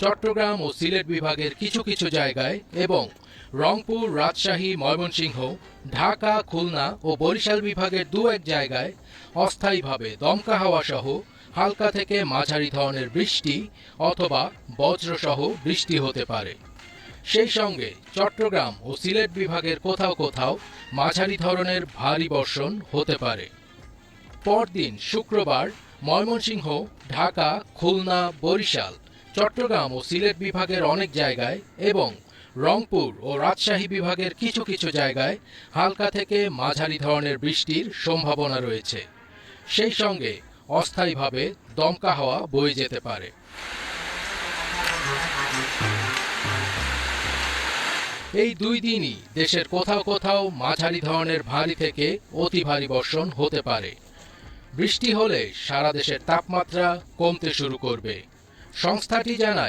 চট্টগ্রাম ও সিলেট বিভাগের কিছু কিছু জায়গায় এবং রংপুর, রাজশাহী, ময়মনসিংহ, ঢাকা, খুলনা ও বরিশাল বিভাগের দু এক জায়গায় অস্থায়ীভাবে দমকা হাওয়া সহ হালকা থেকে মাঝারি ধরনের বৃষ্টি অথবা বজ্রসহ বৃষ্টি হতে পারে। সেই সঙ্গে চট্টগ্রাম ও সিলেট বিভাগের কোথাও কোথাও মাঝারি ধরনের ভারী বর্ষণ হতে পারে। পরদিন শুক্রবার ময়মনসিংহ, ঢাকা, খুলনা, বরিশাল চট্টগ্রাম ও সিলেট বিভাগের অনেক জায়গায় এবং রংপুর ও রাজশাহী বিভাগের কিছু কিছু জায়গায় হালকা থেকে মাঝারি ধরনের বৃষ্টির সম্ভাবনা রয়েছে। সেই সঙ্গে অস্থায়ীভাবে দমকা হাওয়া বয়ে যেতে পারে। এই দুই দিনই দেশের কোথাও কোথাও মাঝারি ধরনের ভারী থেকে অতি ভারী বর্ষণ হতে পারে। বৃষ্টি হলে সারা দেশের তাপমাত্রা কমতে শুরু করবে। সংস্থাটি জানায়।